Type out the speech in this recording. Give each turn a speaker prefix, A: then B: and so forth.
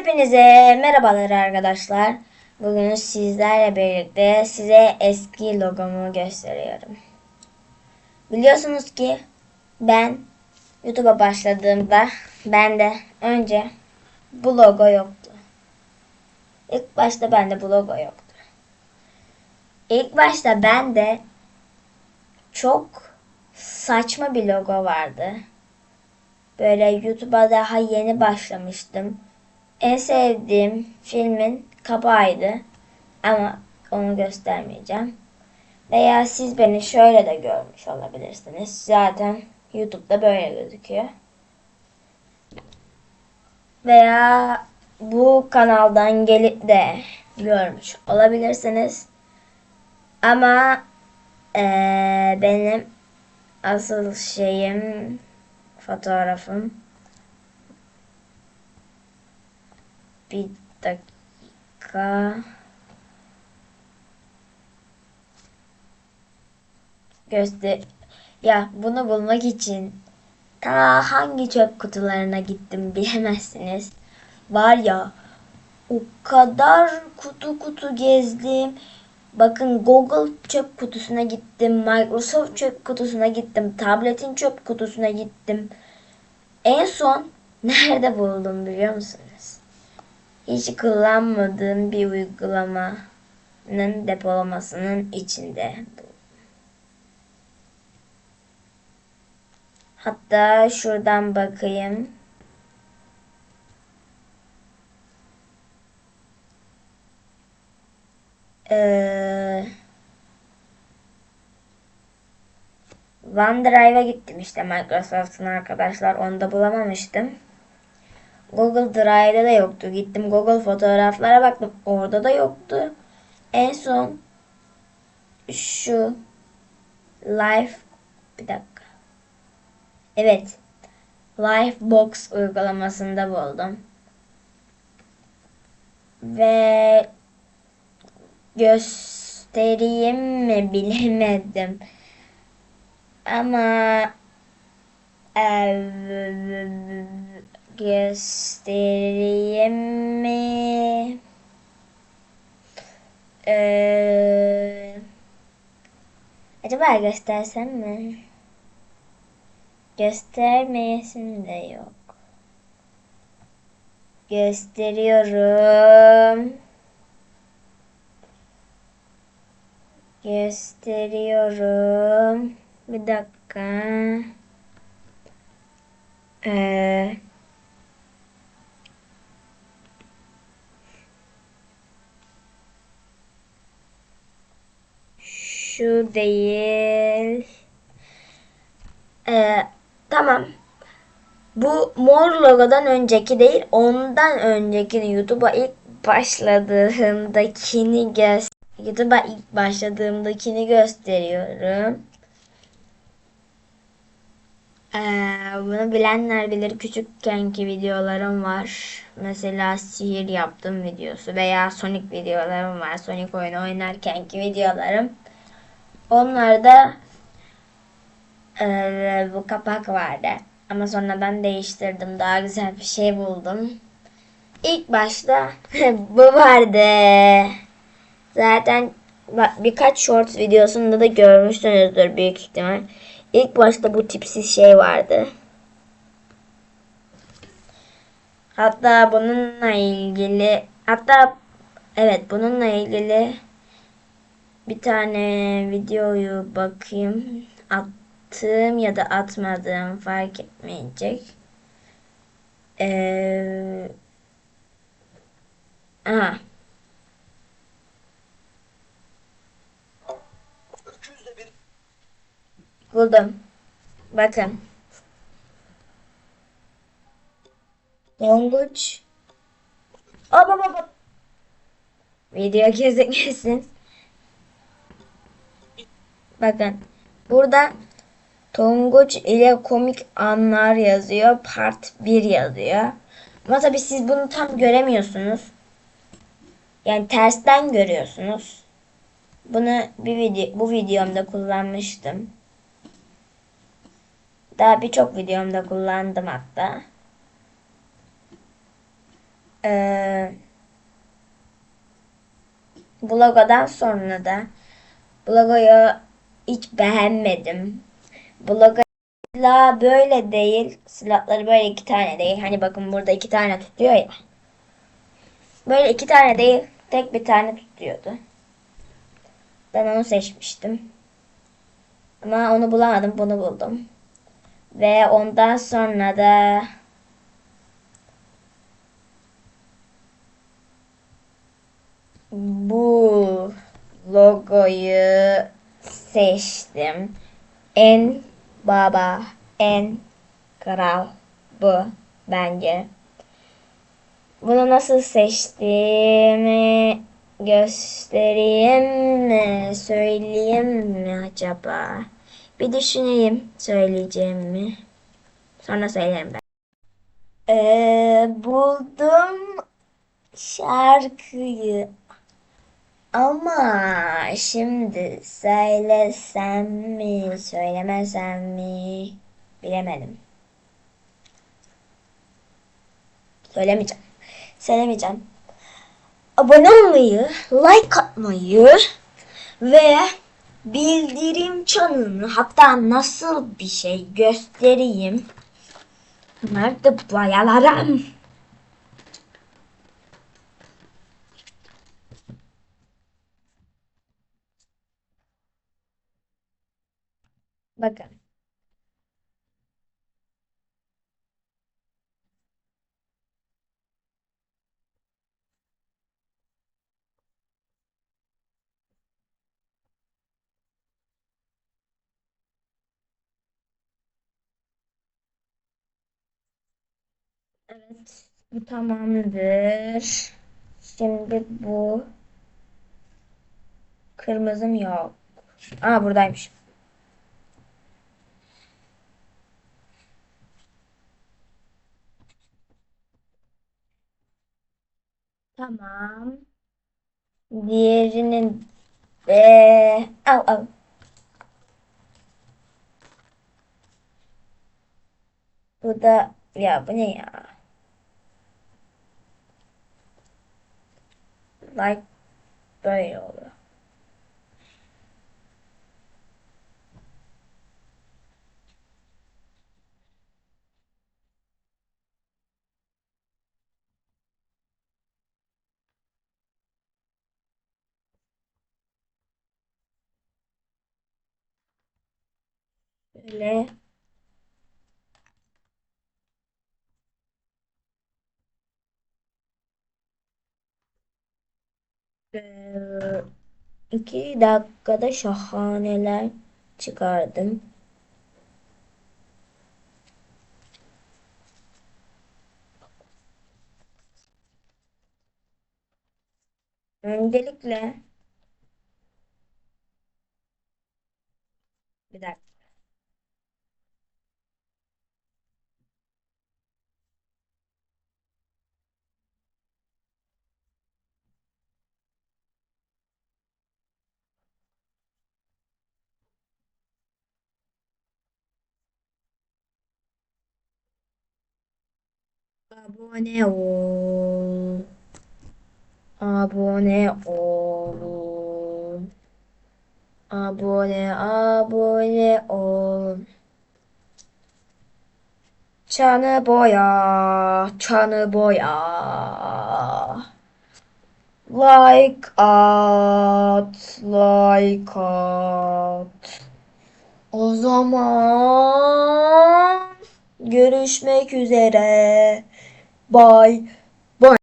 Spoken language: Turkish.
A: Hepinize merhabalar arkadaşlar. Bugün sizlerle birlikte size eski logomu gösteriyorum. Biliyorsunuz ki ben YouTube'a başladığımda bende önce bu logo yoktu. İlk başta bende bu logo yoktu. İlk başta bende çok saçma bir logo vardı. Böyle YouTube'a daha yeni başlamıştım. En sevdiğim filmin kapağıydı. Ama onu göstermeyeceğim. Veya siz beni şöyle de görmüş olabilirsiniz. Zaten YouTube'da böyle gözüküyor. Veya bu kanaldan gelip de görmüş olabilirsiniz. Ama eee, benim asıl şeyim fotoğrafım. Bir dakika. Göster. Ya bunu bulmak için ta hangi çöp kutularına gittim bilemezsiniz. Var ya o kadar kutu kutu gezdim. Bakın Google çöp kutusuna gittim, Microsoft çöp kutusuna gittim, tabletin çöp kutusuna gittim. En son nerede buldum biliyor musunuz? Hiç kullanmadığım bir uygulamanın depolamasının içinde. Hatta şuradan bakayım. Ee, OneDrive'a gittim işte Microsoft'un arkadaşlar. Onda bulamamıştım. Google Drive'da da yoktu. Gittim Google fotoğraflara baktım. Orada da yoktu. En son şu Life bir dakika. Evet. Lifebox uygulamasında buldum. Ve göstereyim mi bilemedim. Ama ev- göstereyim mi? Ee, acaba göstersem mi? Göstermeyesim de yok. Gösteriyorum. Gösteriyorum. Bir dakika. Ee, şu değil. Ee, tamam. Bu mor logodan önceki değil, ondan öncekini YouTube'a ilk başladığımdakini göz YouTube'a ilk başladığımdakini gösteriyorum. Ee, bunu bilenler bilir küçükkenki videolarım var. Mesela sihir yaptığım videosu veya Sonic videolarım var. Sonic oyunu oynarkenki videolarım. Onlarda ee, bu kapak vardı. Ama sonradan değiştirdim. Daha güzel bir şey buldum. İlk başta bu vardı. Zaten birkaç short videosunda da görmüşsünüzdür büyük ihtimal. İlk başta bu tipsiz şey vardı. Hatta bununla ilgili hatta evet bununla ilgili bir tane videoyu bakayım attığım ya da atmadığım fark etmeyecek. Ee, aha. Buldum. Bakın. Tonguç. Hop hop. Video gözükmesin. Bakın. Burada Tonguç ile komik anlar yazıyor. Part 1 yazıyor. Ama tabii siz bunu tam göremiyorsunuz. Yani tersten görüyorsunuz. Bunu bir video, bu videomda kullanmıştım. Daha birçok videomda kullandım hatta. Ee, bu logodan sonra da bu logoyu hiç beğenmedim. Bu logoyla böyle değil. Silahları böyle iki tane değil. Hani bakın burada iki tane tutuyor ya. Böyle iki tane değil. Tek bir tane tutuyordu. Ben onu seçmiştim. Ama onu bulamadım. Bunu buldum. Ve ondan sonra da bu logoyu seçtim. En baba, en kral bu bence. Bunu nasıl seçtiğimi göstereyim mi? Söyleyeyim mi acaba? Bir düşüneyim söyleyeceğim mi? Sonra söylerim ben. Ee, buldum şarkıyı. Ama şimdi söylesem mi, söylemesem mi bilemedim. Söylemeyeceğim. Söylemeyeceğim. Abone olmayı, like atmayı ve bildirim çanını hatta nasıl bir şey göstereyim. Nerede bu bayalarım? Bakın. Evet, bu tamamdır. Şimdi bu kırmızım yok. Aa buradaymış. Tamam. Diğerinin de al al. Bu da ya bu ne ya? Like böyle oluyor. Böyle Ee, iki dakikada şahaneler çıkardım. Öncelikle bir dakika. Abone ol. Abone ol. Abone, abone ol. Çanı boya, çanı boya. Like at, like at. O zaman görüşmek üzere. Bye.